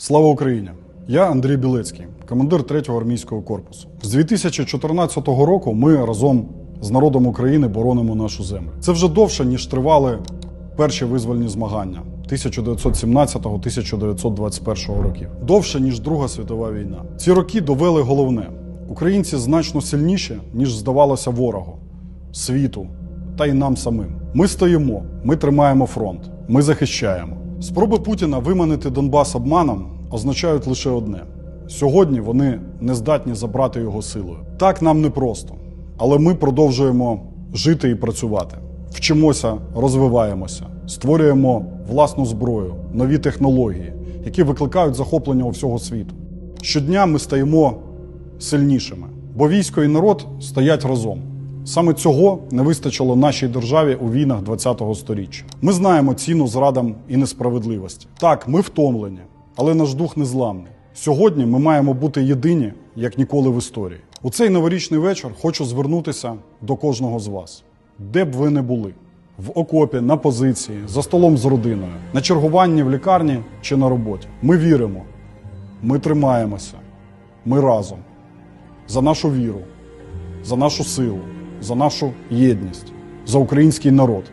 Слава Україні! Я Андрій Білецький, командир 3-го армійського корпусу. З 2014 року ми разом з народом України боронимо нашу землю. Це вже довше, ніж тривали перші визвольні змагання 1917-1921 років. Довше, ніж Друга світова війна. Ці роки довели головне: українці значно сильніші, ніж здавалося ворогу, світу та й нам самим. Ми стоїмо, ми тримаємо фронт, ми захищаємо. Спроби Путіна виманити Донбас обманом означають лише одне: сьогодні вони не здатні забрати його силою. Так нам непросто, але ми продовжуємо жити і працювати. Вчимося, розвиваємося, створюємо власну зброю, нові технології, які викликають захоплення у всього світу. Щодня ми стаємо сильнішими, бо військо і народ стоять разом. Саме цього не вистачило нашій державі у війнах ХХ століття. Ми знаємо ціну зрадам і несправедливості. Так, ми втомлені, але наш дух незламний. Сьогодні ми маємо бути єдині, як ніколи в історії. У цей новорічний вечір хочу звернутися до кожного з вас, де б ви не були. В окопі, на позиції, за столом з родиною, на чергуванні в лікарні чи на роботі. Ми віримо, ми тримаємося, ми разом за нашу віру, за нашу силу, за нашу єдність, за український народ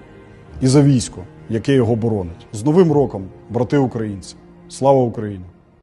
і за військо, яке його боронить. З Новим роком, брати українці! Слава Україні!